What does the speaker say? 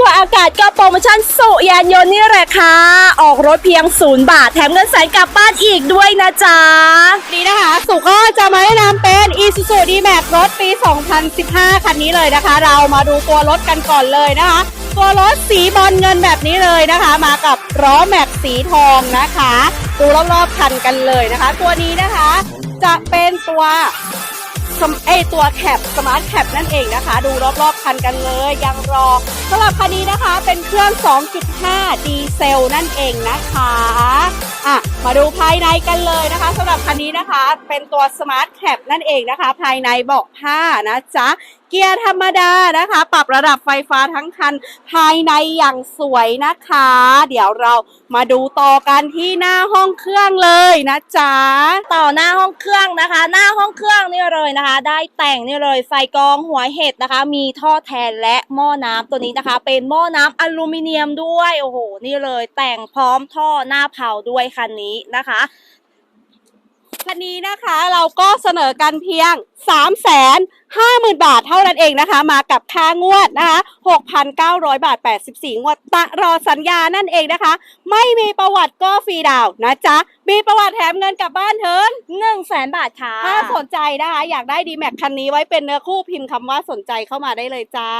กว่าอากาศก็โปรโมชั่นสุยานยนต์นี่แหละค่ะ ออกรถเพียงศูนย์บาท แถมเงินแสนกลับบ้านอีกด้วยนะจ๊ะ นี้นะคะสุก็จะมาแนะนำเป็น Isuzu D-Max รถปี 2015 คันนี้เลยนะคะ เรามาดูตัวรถกันก่อนเลยนะคะ ตัวรถสีบอลเงินแบบนี้เลยนะคะ มากับล้อแม็กสีทองนะคะ ดูรอบๆคันกันเลยนะคะ ตัวนี้นะคะ จะเป็นตัว สมเอตัวแคปสมาร์ทแคปนั่นเองนะคะ ดูรอบๆคันกันเลย ยังรอสำหรับคันนี้นะคะเป็นเครื่อง 2.5 ดีเซลนั่นเองนะคะอะมาดูภายในกันเลยนะคะสำหรับคันนี้นะคะ เป็นตัวสมาร์ทแคปนั่นเองนะคะ ภายในเบาะผ้านะจ๊ะ เกียร์ธรรมดานะคะ ปรับระดับไฟฟ้าทั้งคัน ภายในอย่างสวยนะคะ เดี๋ยวเรามาดูต่อกันที่หน้าห้องเครื่องเลยนะจ๊ะต่อหน้าห้องเครื่องนะคะ หน้าห้องเครื่องนี่เลยนะคะ ได้แต่งนี่เลยไฟกองหัวเห็ดนะคะ มีท่อแทนและหม้อน้ำตัวนี้นะคะ เป็นหม้อน้ำอลูมิเนียมด้วยโอ้โหนี่เลยแต่งพร้อมท่อหน้าเผาด้วยคันนี้นะคะ คันนี้นะคะเราก็เสนอกันเพียง 3 5 0 0 0 0 บาทเท่านั้นเองนะคะ มากับค่างวดนะคะ 6,900 บาท 84 งวดตลอสัญญานั่นเองนะคะ ไม่มีประวัติก็ฟรีดาวน์นะจ๊ะ มีประวัติแถมเงินกลับบ้านเถินหนึ่งแสนบาทค่ะ ถ้าสนใจนะคะ อยากได้ดีแม็กคันนี้ไว้เป็นเนื้อคู่พิมพ์คำว่าสนใจเข้ามาได้เลยจ้า